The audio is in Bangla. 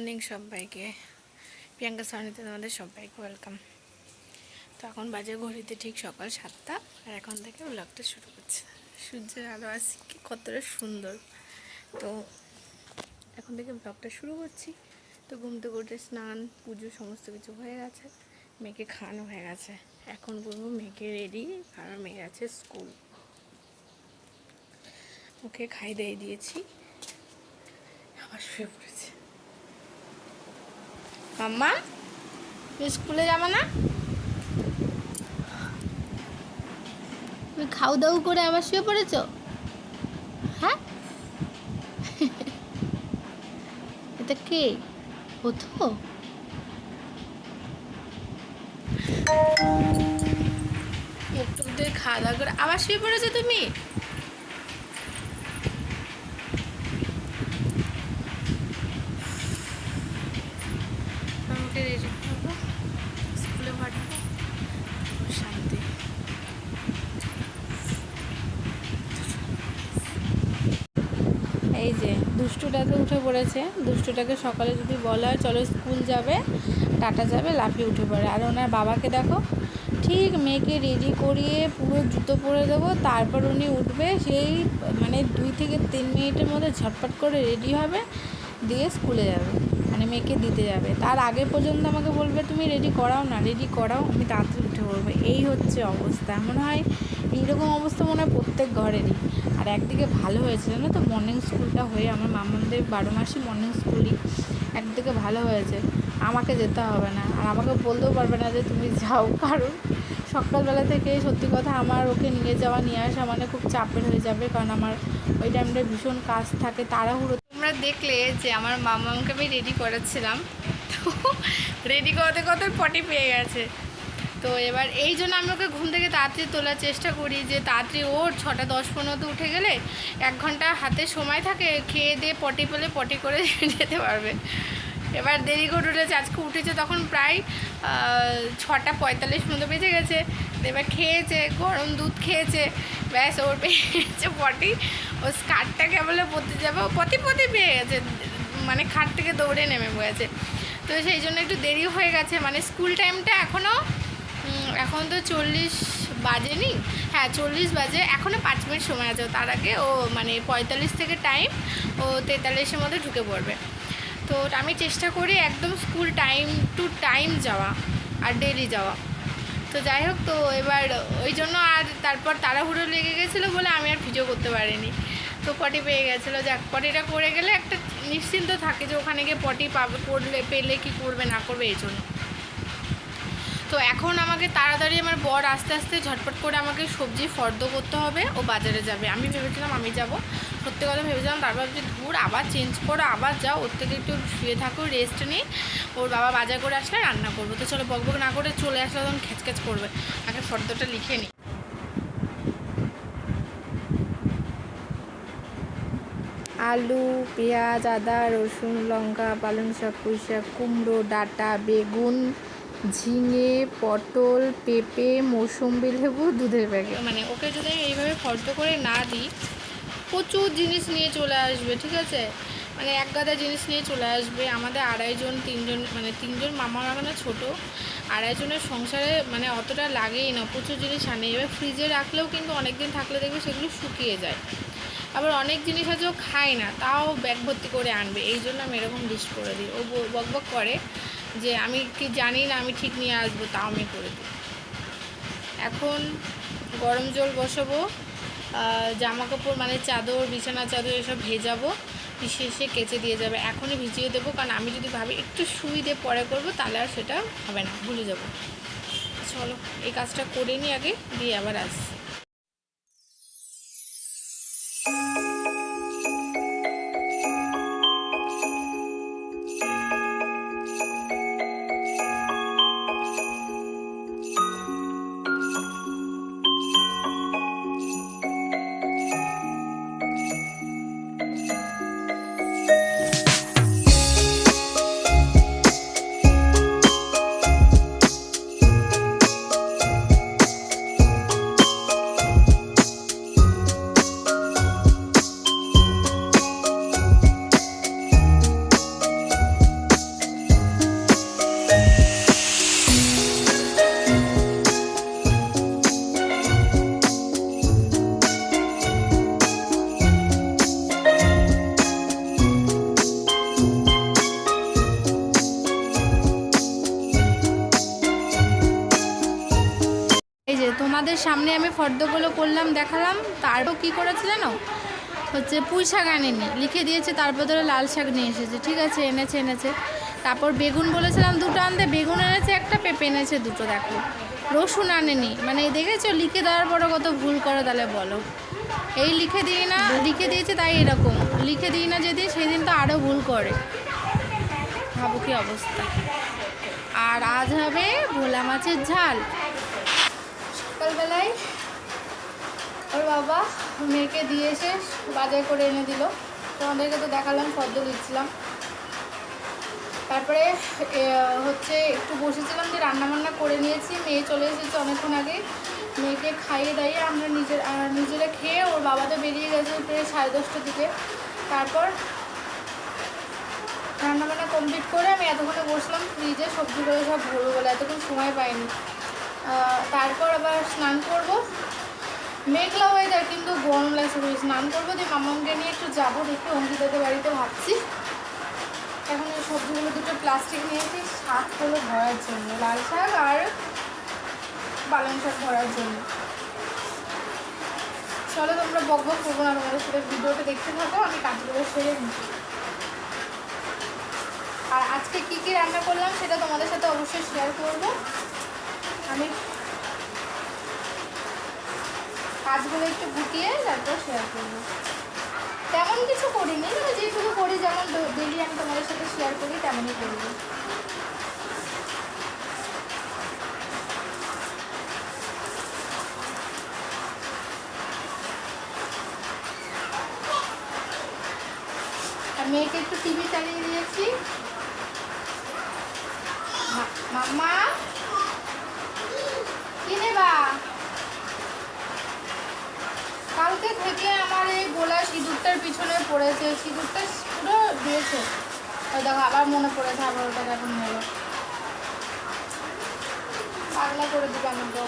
মর্নিং সবাইকে। প্রিয়াঙ্কা, সারণীতে তোমাদের সবাইকে ওয়েলকাম। তো এখন বাজে ঘড়িতে ঠিক সকাল সাতটা, আর এখন থেকে ব্লগটা শুরু করছে। সূর্যের আলো আসছে, কি কতটা সুন্দর। তো এখন থেকে ব্লগটা শুরু করছি। তো ঘুম থেকে উঠে স্নান, পুজো সমস্ত কিছু হয়ে গেছে। মেয়েকে খাওয়ানো হয়ে গেছে। এখন করব মেয়েকে রেডি কারণ মেয়ে আছে স্কুল ওকে খাই দিয়ে দিয়েছি। আবার শুয়ে পড়েছে। মাম্মা তুমি স্কুলে যাবে না? তুমি খাও দাও করে আবার শুয়ে পড়েছ? হ্যাঁ? এটা কে? ও তো? মুখ টুক দিয়ে খাওয়া দাওয়া করে। আবার শুয়ে পড়েছো তুমি আমাকে রেডি করব স্কুলে পাঠাবো শান্তি এই যে দুষ্টুটাকে উঠে পড়েছে। দুষ্টুটাকে সকালে যদি বলা হয় চলো স্কুল যাবে, টাটা যাবে, লাফিয়ে উঠে পড়ে। আর ওনার বাবাকে দেখো, ঠিক মেয়েকে রেডি করিয়ে পুরো জুতো পরে দেবো, তারপর উনি উঠবে, সেই মানে দুই থেকে তিন মিনিটের মধ্যে ঝটপট করে রেডি হবে, দিয়ে স্কুলে যাবে মানে মেয়েকে দিতে যাবে। তার আগে পর্যন্ত আমাকে বলবে, তুমি রেডি করাও না রেডি করাও, আমি তাড়াতাড়ি উঠে পড়ব। এই হচ্ছে অবস্থা। মনে হয়, এইরকম অবস্থা মনে হয় প্রত্যেক ঘরেরই। আর একদিকে ভালো হয়েছে না তো? মর্নিং স্কুলটা হয়ে আমার মামাদের বারো মাসই মর্নিং স্কুলই একদিকে ভালো হয়েছে। আমাকে যেতে হবে না। আর আমাকে বলতেও পারবে না যে তুমি যাও, কারণ সকালবেলা থেকে সত্যি কথা আমার ওকে নিয়ে যাওয়া, নিয়ে আসা মানে খুব চাপের হয়ে যাবে, কারণ আমার ওই টাইমটা ভীষণ কাজ থাকে, তাড়াহুড়ো। তোমরা দেখলে যে আমার মামাকে আমি রেডি করাচ্ছিলাম, তো রেডি করতে কত পটি পেয়ে গেছে। তো এবার এই জন্য আমি ওকে ঘুম থেকে তাড়াতাড়ি তোলার চেষ্টা করি যে তাড়াতাড়ি ওর ছটা দশ পনেরোতে উঠে গেলে এক ঘণ্টা হাতে সময় থাকে, খেয়ে দিয়ে পটি পেলে পটি করে যেতে পারবে। এবার দেরি করে উঠেছে আজকে উঠেছে তখন প্রায় ছটা পঁয়তাল্লিশ মতো বেজে গেছে। এবার খেয়েছে, গরম দুধ খেয়েছে, ব্যাস ওর পেয়েছে পটি। ও স্কার্টটাকে বলে যাবে, ও পতি পতি পেয়ে গেছে মানে খাট থেকে দৌড়ে নেমে পড়েছে। তো সেই জন্য একটু দেরি হয়ে গেছে মানে স্কুল টাইমটা এখনও এখন তো চল্লিশ বাজেনি। হ্যাঁ চল্লিশ বাজে। এখনও পাঁচ মিনিট সময় আছে। তার আগে ও মানে পঁয়তাল্লিশ থেকে টাইম ও তেতাল্লিশের মধ্যে ঢুকে পড়বে। তো আমি চেষ্টা করি একদম স্কুল টাইম টু টাইম যাওয়া আর ডেলি যাওয়া। তো যাই হোক, তো এবার ওই জন্য আর তারপর তাড়াহুড়ো লেগে গেছিল বলে আমি আর ভিডিও করতে পারিনি। তো পটি পেয়ে গেছিল। যাক, পটিটা করে গেলে একটা নিশ্চিন্ত থাকে যে ওখানে গিয়ে পটি পাবে, করলে, পেলে কি করবে, না করবে, এই জন্য। তো এখন আমাকে তাড়াতাড়ি আমার বর আস্তে আস্তে ঝটপট করে আমাকে সবজি ফর্দ করতে হবে, ও বাজারে যাবে। আমি ভেবেছিলাম আমি যাব। সত্যি কথা ভেবেছিলাম, তারপর যে ধূর, আবার চেঞ্জ করো, আবার যাও, ওর থেকে একটু শুয়ে থাকো রেস্ট নিই। ওর বাবা বাজার করে আসলে রান্না করব। তো চলো বকবক না করে চলে আসলে তখন খেচখেচ করবে। আগে ফর্দটা লিখে নিই। আলু, পেঁয়াজ, আদা, রসুন, লঙ্কা, পালং শাক, পুঁই শাক, কুমড়ো, ডাঁটা, বেগুন ঝিঙে, পটল, পেঁপে মৌসুম্বি লেবু দুধের প্যাকেট মানে ওকে যদি এইভাবে ফর্দ করে না দিই, প্রচুর জিনিস নিয়ে চলে আসবে, ঠিক আছে? মানে এক গাদা জিনিস নিয়ে চলে আসবে। আমাদের আড়াইজন, তিনজন মানে তিনজন মামা মানে ছোটো। আড়াইজনের সংসারে মানে অতটা লাগেই না, প্রচুর জিনিস আনে। এবার ফ্রিজে রাখলেও কিন্তু অনেক দিন থাকলে দেখবে সেগুলো শুকিয়ে যায়। আবার অনেক জিনিস আছে ও খায় না, তাও ব্যাগ ভর্তি করে আনবে। এই জন্য আমি এরকম লিস্ট করে দিই। ও ব- বকবক করে। যে আমি কি জানি না, আমি ঠিক নিয়ে আসব, তাও আমি করে দিই। এখন গরম জল বসাবো জামা কাপড় মানে চাদর, বিছানা চাদর এসব ভেজাবো পিছিয়ে এসে কেচে দিয়ে যাবে। এখনই ভিজিয়ে দেবো, কারণ আমি যদি ভাবি একটু শুই দিয়ে পরে করব, তাহলে আর সেটা হবে না, ভুলে যাব। চলো, এই কাজটা করে নিই আগে, দিয়ে আবার আসছি। তোমাদের সামনে আমি ফর্দগুলো করলাম, দেখালাম। তারও কি করেছে জানো? হচ্ছে পুঁই শাক আনেনি। লিখে দিয়েছে, তারপর বদলে লাল শাক নিয়ে এসেছে। ঠিক আছে, এনেছে এনেছে। তারপর বেগুন বলেছিলাম দুটো আনতে, বেগুন এনেছে একটা, পেঁপে এনেছে দুটো, দেখো। রসুন আনেনি। মানে দেখেছ? লিখে দেওয়ার পরও কত ভুল করে, তাহলে বলো। এই লিখে দিই না, লিখে দিয়েছে তাই এরকম। লিখে দিই না যেদিন সেদিন তো আরও ভুল করে। ভাবো কি অবস্থা। আর আজ হবে ভোলা মাছের ঝাল সকালবেলায় ওর বাবা মেয়েকে দিয়ে এসে বাজার করে এনে দিল। তোমাদেরকে তো দেখালাম ফর্দ দিচ্ছিলাম। তারপরে হচ্ছে একটু বসেছিলাম যে রান্নাবান্না করে নিয়েছি। মেয়ে চলে এসেছে অনেকক্ষণ আগে। মেয়েকে খাইয়ে দাইয়ে আমরা নিজের নিজেরা খেয়ে ওর বাবা তো বেরিয়ে গেছে প্রায় সাড়ে দশটার দিকে। তারপর রান্নাবান্না কমপ্লিট করে আমি এতক্ষণে বসলাম ফ্রিজে সবজিগুলো সব ভরবো বলে এতক্ষণ সময় পাইনি। তারপর আবার স্নান করব। মেঘলা হয়ে যায় কিন্তু গরম লাগছে খুবই। স্নান করব দিয়ে মামাকে নিয়ে একটু যাব দেখি অঙ্কিতাদের বাড়িতে ভাবছি। এখন এই সবজিগুলো দুটো প্লাস্টিক নিয়েছি শাকগুলো ভরার জন্য। লাল শাক আর পালং শাক ভরার জন্য। চলো তোমরা বক বক করব না, তোমাদের সাথে ভিডিওটা দেখতে থাকো, আমি কাজগুলো সেরে আর আজকে কি কি রান্না করলাম সেটা তোমাদের সাথে অবশ্যই শেয়ার করব। আমি কাজগুলো একটু গুটিয়ে তারপর শেয়ার করব। তেমন কিছু করিনি মানে যেটুকু করি, যেমন ডেলি আমি তোমাদের সাথে শেয়ার করি, তেমনই করব মেয়েকে একটু টিভি চালিয়ে দিয়েছি। মাম্মা? কি নেবা? কালকে থেকে আমার এই গোলা সিঁদুরটার পিছনে পড়েছে, সিঁদুরটা পুরো দিয়েছে দেখো, আবার মনে পড়েছে, আবার ওটা এখন হলো পাগলা করে দিবে আমাকে